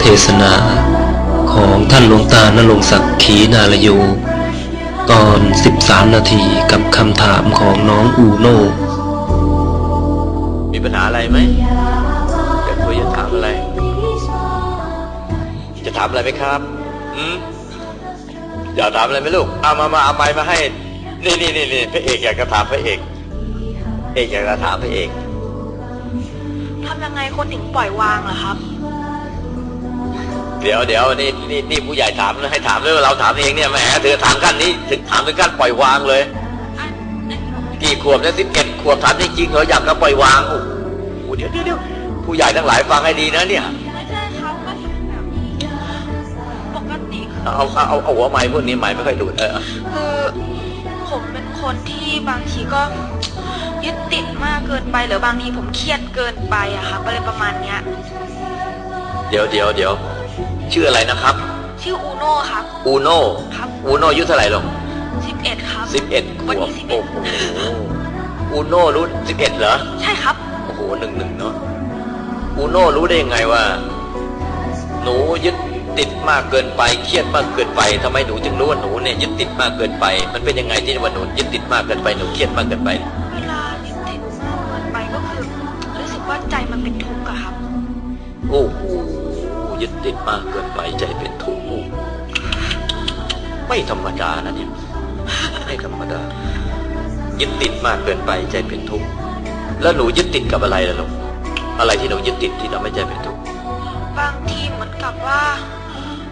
เทศนาของท่านหลวงตานรงค์ศักดิ์ขีนาลโย ตอน 13 นาทีกับคำถามของน้องอูโน่มีปัญหาอะไรไหมจะคุยจะถามอะไร จะถามอะไรไหมครับอืมอยากถามอะไรไหมลูกเอามามาเอาไม้มาให้ นี่นี่นี่นี่พระเอกอยากจะถามพระเอก เอกอยากจะถามพระเอกทำยังไงคนถึงปล่อยวางเหรอครับ เดี๋ยวเดี๋ยวนี่นี่นี่ผู้ใหญ่ถามนะให้ถามด้วยว่าเราถามเองเนี่ยแหมเธอถามขั้นนี้ถึงถามถึงขั้นปล่อยวางเลย กี่ขวบเนี่ยสิบเอ็ดขวบถามจริงๆเหรออยากจะปล่อยวางโอ้โหเดี๋ยวเดี๋ยวเดี๋ยวผู้ใหญ่ทั้งหลายฟังให้ดีนะเนี่ยไม่ใช่ครับก็แบบปกติคือเอาเอาเอาเอาหัวไม้พวกนี้ไม้ไม่ค่อยดูดเออคือผมเป็นคนที่บางทีก็ยึดติดมากเกินไปหรือบางทีผมเครียดเกินไปอะครับอะไรประมาณเนี้ย เดี๋ยวเดี๋ยวเดี๋ยว ชื่ออะไรนะครับ ชื่ออูโน่ครับ อูโน่ครับ อูโน่อายุเท่าไหร่ลงสิบเอ็ดครับสิบเอ็ดขวันวบนี้สิบโอ้เอ็ดโหอูโน่รู้สิบเอ็ดเหรอ ใช่ครับ โอ้โหหนึ่งหนึ่งเนาะอูโน่รู้ได้ยังไงว่า หนูยึดติดมากเกินไป เครียดมากเกินไปทำไมหนูจึงรู้ว่าหนูเนี่ยยึดติดมากเกินไป มันเป็นยังไงที่ว่าหนูยึดติดมากเกินไป หนูเครียดมากเกินไปเวลายึ ยึดติดมากเกินไปใจเป็นทุกข์โอ้ไม่ธรรมดานะเนี่ยไม่ธรรมดา ยึดติดมากเกินไปใจเป็นทุกข์แล้วหนูยึดติดกับอะไรล่ะลูกอะไรที่หนูยึดติดที่ทำให้ใจเป็นทุกข์บางทีเหมือนกับว่า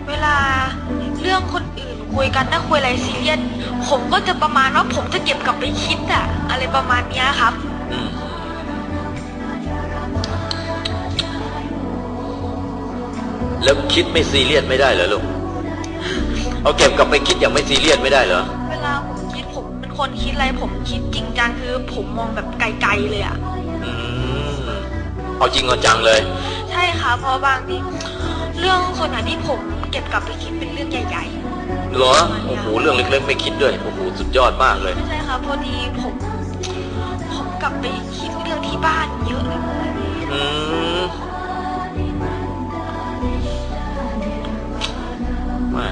เวลาเรื่องคนอื่นคุยกันถ้าคุยอะไรซีเรียสผมก็จะประมาณว่าผมจะเก็บกลับไปคิดอะอะไรประมาณเนี้ยครับ อืม แล้วคิดไม่ซีเรียสไม่ได้เหรอลูกเอาเก็บกลับไปคิดอย่างไม่ซีเรียสไม่ได้เหรอเวลาผมคิดผมเป็นคนคิดอะไรผมคิดจริงจังคือผมมองแบบไกลๆเลยอะอืมเอาจริงเอาจังเลย ใช่ค่ะเพราะบางทีเรื่องส่วนไหนที่ผมเก็บกลับไปคิดเป็นเรื่องใหญ่เหรอโอ้โหเรื่องเล็กๆไม่คิดด้วยโอ้โหสุดยอดมากเลยๆไม่ใช่ค่ะพอดีผม ผมกลับไปคิดเรื่องที่บ้านเยอะเลยอืม ม่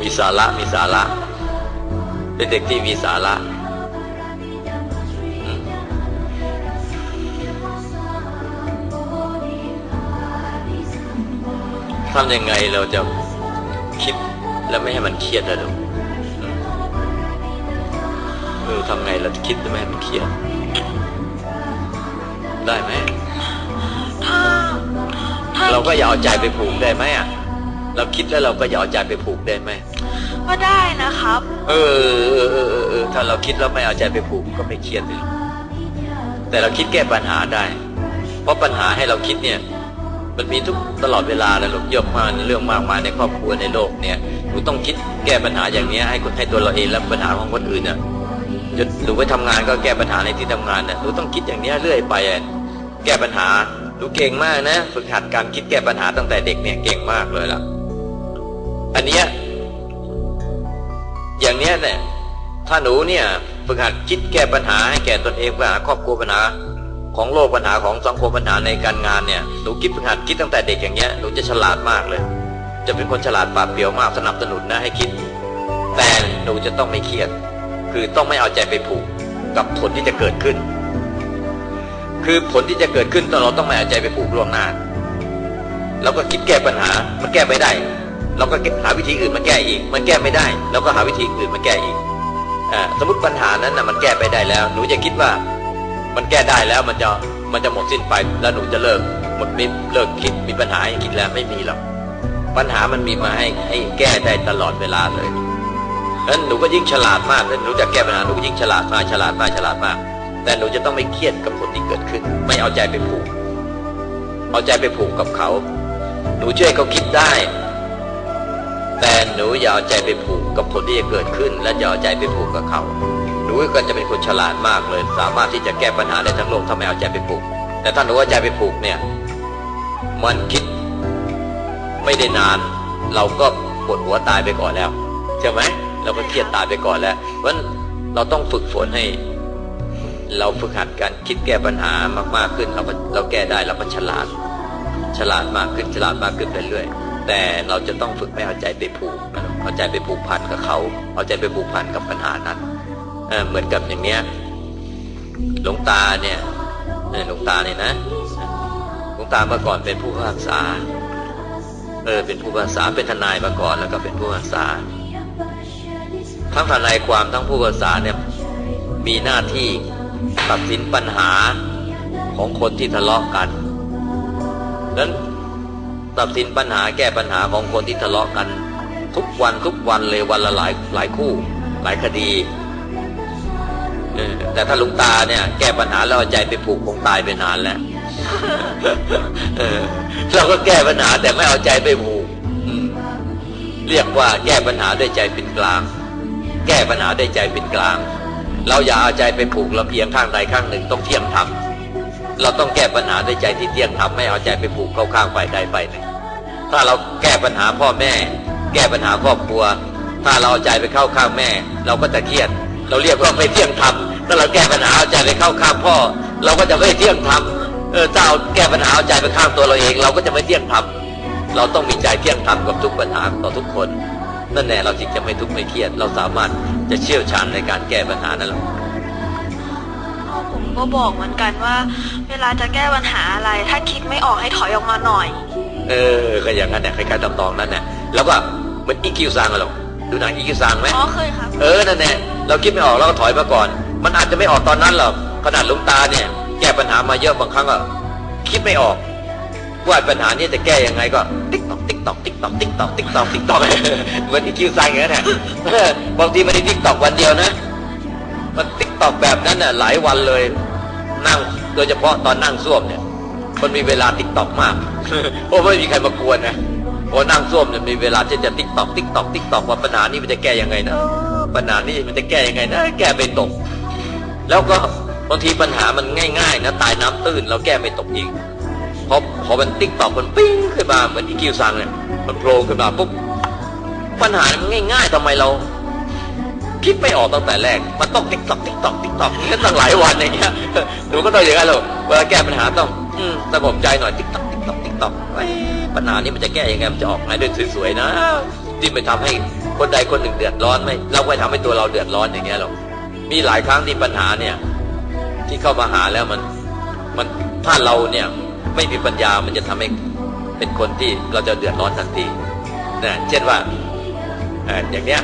มีสาระมีสาระ เป็นเด็กที่มีสาระอืมทำยังไงเราจะคิดแล้วไม่ให้มันเครียดอะลูกอืมเออทำไงเราจะคิดแล้วไม่ให้มันเครียด ได้ไหมถ้าถ้าเราก็อย่าเอาใจไปผูกได้ไหมอะ เราคิดแล้วเราก็อย่าเอาใจไปผูกได้ไหมก็ได้นะครับเออเออเออเออเออถ้าเราคิดแล้วไม่เอาใจไปผูกก็ไม่เครียดเลยแต่เราคิดแก้ปัญหาได้ เพราะปัญหาให้เราคิดเนี่ย มันมีทุกตลอดเวลาเลยลูกเยอะมากเรื่องมากมายในครอบครัวในโลกเนี่ยหนูต้องคิดแก้ปัญหาอย่างเนี้ยให้คนให้ตัวเราเองและปัญหาของคนอื่นน่ะจะหนูไปทำงานก็แก้ปัญหาในที่ทำงานน่ะหนูต้องคิดอย่างเนี้ยเรื่อยไปอะแก้ปัญหาหนูเก่งมากนะ ฝึกหัดการคิดแก้ปัญหาตั้งแต่เด็กเนี่ยเก่งมากเลยล่ะ อันเนี้ยอย่างเนี้ยเนี่ยถ้าหนูเนี่ยฝึกหัดคิดแก้ปัญหาให้แก่ตนเองปัญหาครอบครัวปัญหา ของโลกปัญหาของสังคมปัญหาในการงานเนี่ยหนูคิดฝึกหัดคิดตั้งแต่เด็กอย่างเงี้ยหนูจะฉลาดมากเลย จะเป็นคนฉลาดปราดเปรียวมากสนับสนุนนะให้คิด แต่หนูจะต้องไม่เครียด คือต้องไม่เอาใจไปผูกกับผลที่จะเกิดขึ้น คือผลที่จะเกิดขึ้นตเราต้องไม่เอาใจไปผูกล่วงหน้าเราก็คิดแก้ปัญหามันแก้ไม่ได้ เราก็หาวิธีอื่นมาแก้อีก มันแก้ไม่ได้เราก็หาวิธีอื่นมาแก้อีกอสมมติปัญหานั้นนะมันแก้ไปได้แล้ว หนูจะคิดว่า มันแก้ได้แล้วมันจะมันจะหมดสิ้นไปแล้วหนูจะเลิกหมดมิเลิกคิดมีปัญหาให้คิดแล้วไม่มีหรอกปัญหามันมีมาให้ให้แก้ได้ตลอดเวลาเลยนั้นหนูก็ยิ่งฉลาดมากถ้าหนูจะแก้ปัญหาหนูก็ยิ่งฉลาดมากฉลาดมากฉลาดมาก แต่หนูจะต้องไม่เครียดกับผลที่เกิดขึ้น ไม่เอาใจไปผูก เอาใจไปผูกกับเขา หนูช่วยเขาคิดได้ แต่หนูอย่าเอาใจไปผูกกับผลที่จะเกิดขึ้น และอย่าเอาใจไปผูกกับเขาหนูก็จะเป็นคนฉลาดมากเลย สามารถที่จะแก้ปัญหาได้ทั้งโลกถ้าไม่เอาใจไปผูก แต่ถ้าหนูเอาใจไปผูกเนี่ยมันคิดไม่ได้นาน เราก็ปวดหัวตายไปก่อนแล้วใช่ไหมเราก็เครียดตายไปก่อนแล้วเพราะเราต้องฝึกฝนให้ เราฝึกหัดการคิดแก้ปัญหามาก ๆขึ้นเราก็เราแก้ได้เราก็ฉลาด ฉลาดมากขึ้นฉลาดมากขึ้นไปเรื่อย แต่เราจะต้องฝึกไม่เอาใจไปผูกเอาใจไปผูกพันกับเขาเอาใจไปผูกพันกับปัญหานั้นเเหมือนกับอย่างเนี้ยหลวงตาเนี่ยหลวงตาเนี่ยนะหลวงตาเมื่อก่อนเป็นผู้พิพากษาเออเป็นผู้พิพากษาเป็นทนายมาก่อนแล้วก็เป็นผู้พิพากษาทั้งทนายความทั้งผู้พิพากษาเนี่ยมีหน้าที่ตัดสินปัญหาของคนที่ทะเลาะกันดังนั้น ตัดสินปัญหาแก้ปัญหาของคนที่ทะเลาะกัน ทุกวันทุกวันเลยวันละหลายหลายคู่ หลายคดีแต่ถ้าลุงตาเนี่ย แก้ปัญหาแล้วใจไปผูกคงตายไปนานแล้วเราก็แก้ปัญหาแต่ไม่เอาใจไปผูกเรียกว่าแก้ปัญหาด้วยใจเป็นกลาง แก้ปัญหาด้วยใจเป็นกลาง เราอย่าเอาใจไปผูกลำเอียงข้างใดข้างหนึ่งต้องเที่ยงธรรมเราต้องแก้ปัญหาด้วยใจที่เที่ยงธรรมไม่เอาใจไปผูกเข้าข้างฝ่ายใดฝ่ายหนึ่ง ถ้าเราแก้ปัญหาพ่อแม่ แก้ปัญหาครอบครัว ถ้าเราเอาใจไปเข้าข้างแม่ เราก็จะเครียด เราเรียกว่าไม่เที่ยงธรรมถ้าเราแก้ปัญหาเอาใจไปเข้าข้างพ่อ เราก็จะไม่เที่ยงธรรมเออถ้าเอาแก้ปัญหาเอาใจไปข้างตัวเราเอง เราก็จะไม่เที่ยงธรรมเราต้องมีใจเที่ยงธรรมกับทุกปัญหาต่อทุกคนนั่นแน่เราจึงจะไม่ทุกข์ไม่เครียด เราสามารถจะเชี่ยวชาญในการแก้ปัญหานั้นพ่อผมก็บอกเหมือนกันว่า เวลาจะแก้ปัญหาอะไร ถ้าคิดไม่ออกให้ถอยออกมาหน่อย เออก็อย่างนั้นเนี่ยคล้ายๆตำตองนั้นเนี่ยแล้วก็เหมือนอีคิวซังอะหรอกดูหนังอีคิวซังไหมอ๋อเคยครับเออนั่นแหละเราคิดไม่ออกเราก็ถอยมาก่อน มันอาจจะไม่ออกตอนนั้นหรอกขนาดหลุงตาเนี่ย แก้ปัญหามาเยอะบางครั้งก็คิดไม่ออกว่าปัญหานี้จะแก้ยังไงก็ติ๊กตอกติ๊กตอกติ๊กตอกติ๊กตอกติ๊กตอกติ๊กตอกเหมือนที่คิวซังอย่างนั้นแหละเออบางทีมันได้ติ๊กตอกวันเดียวนะมันติ๊กตอกแบบนั้นน่ะหลายวันเลยนั่งโดยเฉพาะตอนนั่งส้วมเนี่ย มันมีเวลาติ๊กตอกมากเพราะไม่มีใครมากวนนะพอนั่งส้วมเนี่ยมีเวลาที่จะติ๊กตอกติ๊กตอกติ๊กตอกว่าปัญหานี้มันจะแก้ยังไงนะปัญหานี้มันจะแก้ยังไงนะแก้ไม่ตก แล้วก็บางทีปัญหามันง่าย ๆ นะตายน้ำตื้นเราแก้ไม่ตกอีกพอพอมันติ๊กตอกมันปิ้งขึ้นมาเหมือนอีคิวซังเนี่ยมันโผล่ขึ้นมาปุ๊บปัญหามันง่าย ๆทำไมเราคิดไม่ออกตั้งแต่แรก มันต้องติ๊กตอกติ๊กตอกติ๊กตอกนี่ตั้งหลายวันอย่างเงี้ยหนูก็ต้องอย่างนั้นหรอกเวลาแก้ปัญหาต้อง สงบใจหน่อยติ๊กต๊อกติ๊กต๊อกติ๊กต๊อกปัญหานี้มันจะแก้ยังไงมันจะออกมาด้วยสวยๆนะที่ไม่ทำให้คนใดคนหนึ่งเดือดร้อนไหมเราไม่ทำให้ตัวเราเดือดร้อนอย่างเงี้ยหรอกมีหลายครั้งที่ปัญหาเนี่ย ที่เข้ามาหาแล้วมันมันถ้าเราเนี่ยไม่มีปัญญามันจะทำให้เป็นคนที่เราจะเดือดร้อนทันทีนะเช่นว่าออย่างเนี้ย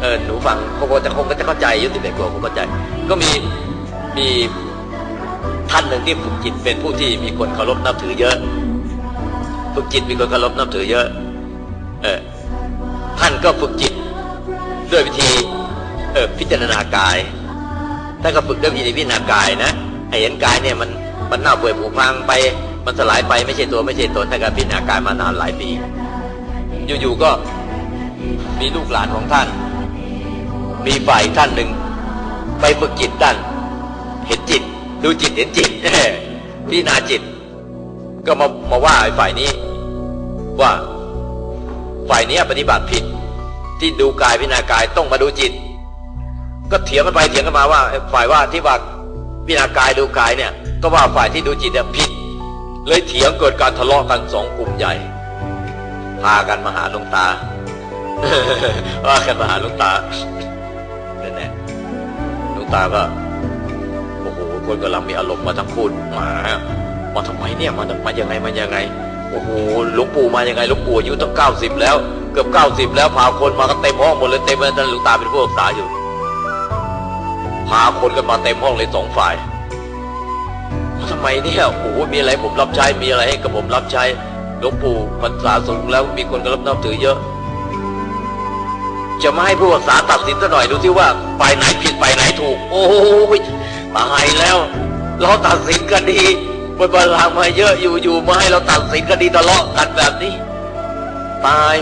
เออหนูฟังคงจะคงก็จะเข้าใจยุติเด็กกว่าคงเข้าใจ ก็มีมี ท่านหนึ่งที่ฝึกจิตเป็นผู้ที่มีคนเคารพนับถือเยอะ ฝึกจิตมีคนเคารพนับถือเยอะ เออท่านก็ฝึกจิตด้วยวิธีเออพิจารณากายท่านก็ฝึกด้วยวิธีพิจารณากายนะให้เห็นกายเนี่ยมันมันเน่าเปื่อยผุพังไป มันสลายไปไม่ใช่ตัวไม่ใช่ตนท่านก็พิจารณากายมานานหลายปี อยู่ๆก็มีลูกหลานของท่าน มีฝ่ายท่านหนึ่งไปฝึกจิตด้าน เห็นจิต ดูจิตเห็นจิตพิจารณาจิต ก็มามาว่าฝ่ายนี้ ว่า ฝ่ายนี้ปฏิบัติผิด ที่ดูกายพิจารณากายต้องมาดูจิต ก็เถียงกันไปเถียงกันมาว่า ฝ่ายว่าที่ว่าพิจารณากายดูกายเนี่ย ก็ว่าฝ่ายที่ดูจิตเนี่ยผิด เลยเถียงเกิดการทะเลาะกันสองกลุ่มใหญ่พากันมาหาหลวงตาว่ากันมาหาหลวงตานั่นแหละหลวงตาก็ คนกำลังมีอารมณ์มาทั้งพูดมามาทำไมเนี่ยมามายังไงมายังไงโอ้โหหลวงปู่มายังไงหลวงปู่อายุตั้งเก้าสิบแล้ว เกือบเก้าสิบแล้วพาคนมาก็เต็มห้องหมดเลยเต็มเลยตอนหลวงตาเป็นผู้รักษาอยู่ พาคนกันมาเต็มห้องเลยสองฝ่ายทำไมเนี่ยโอ้โหมีอะไรผมรับใช้มีอะไรให้กับผมรับใช้หลวงปู่พรรษาสูงแล้วมีคนก็รับนับถือเยอะ จะมาให้ผู้รักษาตัดสินซะหน่อยดูที่ว่าฝ่ายไหนผิดฝ่ายไหนถูก โอ้ย ตายแล้ว เราตัดสินกันดีบนบาลางมาเยอะอยู่อยู่มาให้เราตัดสินกันดีทะเลาะกันแบบนี้ ตาย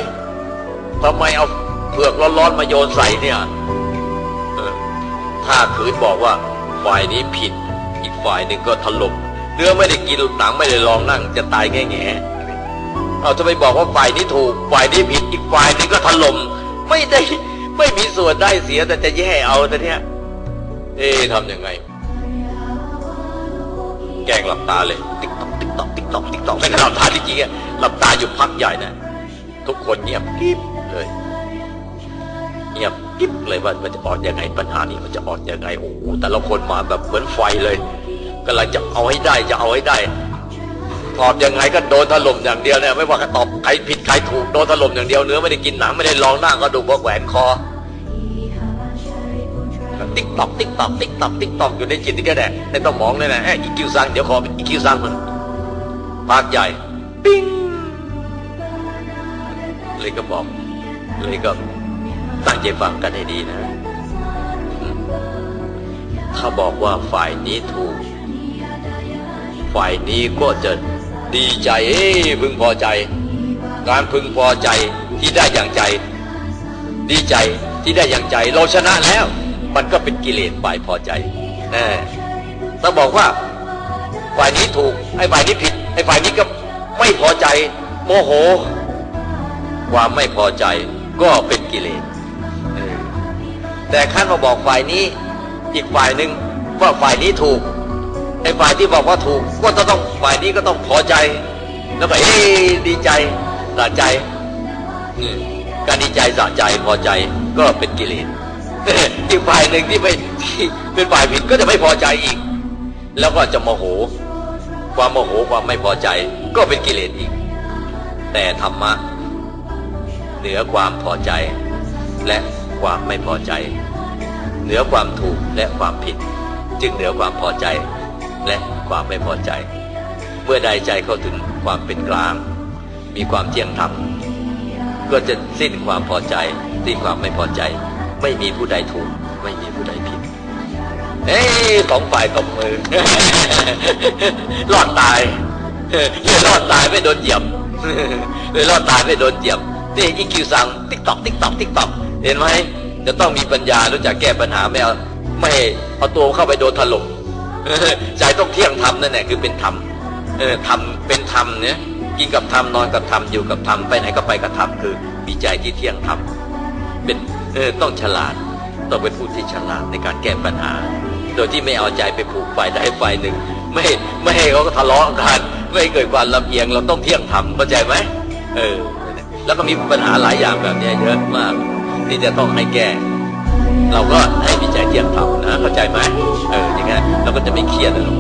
ทำไมเอาเผือกร้อนๆมาโยนใส่เนี่ยถ้าขืนบอกว่าฝ่ายนี้ผิด อีกฝ่ายหนึ่งก็ถล่มเนื้อไม่ได้กินหนังไม่ได้ลองนั่งจะตายแง่แง่ๆเอาจะไปบอกว่าฝ่ายนี้ถูก ฝ่ายนี้ผิดอีกฝ่ายหนึงก็ถล่มไม่ได้ไม่มีส่วนได้เสียแต่จะแย่เอาแต่เนี้ยเอ๊ะทำยังไง แกงหลับตาเลย ติ๊กต๊อกติ๊กตอกตอกติ๊กต๊อกติ๊กต๊อกไม่กระหลับตาจริงๆอะหลับตาอยู่พักใหญ่นะทุกคนเงียบกริบเลยเงียบกริบเลยว่ามันจะออกยังไงปัญหานี้มันจะออกยังไงโอ้โหแต่ละคนมาแบบเหมือนไฟเลยกำลังจะเอาให้ได้จะเอาให้ได้ตอบยังไงก็โดนถล่มอย่างเดียวเนี่ยไม่ว่าจะตอบใครผิดใครถูกโดนถล่มอย่างเดียวเนื้อไม่ได้กินหนังไม่ได้ลองหน้าก็ดูกว่าแหวนคอ ติ๊กตอกติ๊กตอกติ๊กตอกติ๊กตอกอยู่ในจิตนี่ก็ได้ในต้องมองเลยนะเอ้ยอีคิวซังเดี๋ยวขออีคิวซังมันปากใหญ่ปิ้งเลยก็บอกเลยก็ตั้งใจฟังกันให้ดีนะ ถ้าบอกว่าฝ่ายนี้ถูก ฝ่ายนี้ก็จะดีใจเอ้พึงพอใจ การพึงพอใจที่ได้อย่างใจ ดีใจที่ได้อย่างใจ เราชนะแล้ว มันก็เป็นกิเลสฝ่ายพอใจแน่ถ้าบอกว่าฝ่ายนี้ถูกไอ้ฝ่ายนี้ผิดไอ้ฝ่ายนี้ก็ไม่พอใจ โมโห ความไม่พอใจก็เป็นกิเลสแต่ขั้นมาบอกฝ่ายนี้อีกฝ่ายหนึ่งว่าฝ่ายนี้ถูกไอ้ฝ่ายที่บอกว่าถูก ก็จะต้องฝ่ายนี้ก็ต้องพอใจ แล้วก็เฮ้ดีใจสะใจการดีใจสะใจพอใจก็เป็นกิเลส อีกฝ่ายหนึ่งที่ไม่ที่เป็นฝ่ายผิดก็จะไม่พอใจอีก แล้วก็จะโมโห ความโมโหความไม่พอใจก็เป็นกิเลสอีก แต่ธรรมะ เหนือความพอใจ และความไม่พอใจ เหนือความถูกและความผิด จึงเหนือความพอใจและความไม่พอใจ เมื่อใดใจเข้าถึงความเป็นกลาง มีความเที่ยงธรรมก็จะสิ้นความพอใจสิ้นความไม่พอใจ ไม่มีผู้ใดถูก ไม่มีผู้ใดผิด เอ้ยสองฝ่ายตบมือรอดตายเลยรอดตายไม่โดนเหยียบเลยรอดตายไม่โดนเหยียบนี่อีคิวสั่งติ๊กตอกติ๊กตอกติ๊กตอกเห็นไหมจะต้องมีปัญญารู้จักแก้ปัญหาไม่เอาไม่เอาตัวเข้าไปโดนถล่มใจต้องเที่ยงธรรมนั่นแหละคือเป็นธรรมเออธรรมเป็นธรรมเนี่ยกินกับธรรมนอนกับธรรมอยู่กับธรรมไปไหนก็ไปกับธรรมคือมีใจที่เที่ยงธรรมเป็น เออต้องฉลาดต้องเป็นผู้ที่ฉลาดในการแก้ปัญหา โดยที่ไม่เอาใจไปผูกฝ่ายใดฝ่ายหนึ่ง ไม่ไม่ให้เขาทะเลาะกัน ไม่เกิดความลำเอียงเราต้องเที่ยงธรรมเข้าใจไหมเออ แล้วก็มีปัญหาหลายอย่างแบบนี้เยอะมาก ที่จะต้องให้แก้ เราก็ให้มีใจเที่ยงธรรมนะเข้าใจไหมเอออย่างเงี้ยเราก็จะไม่เครียดนะลูก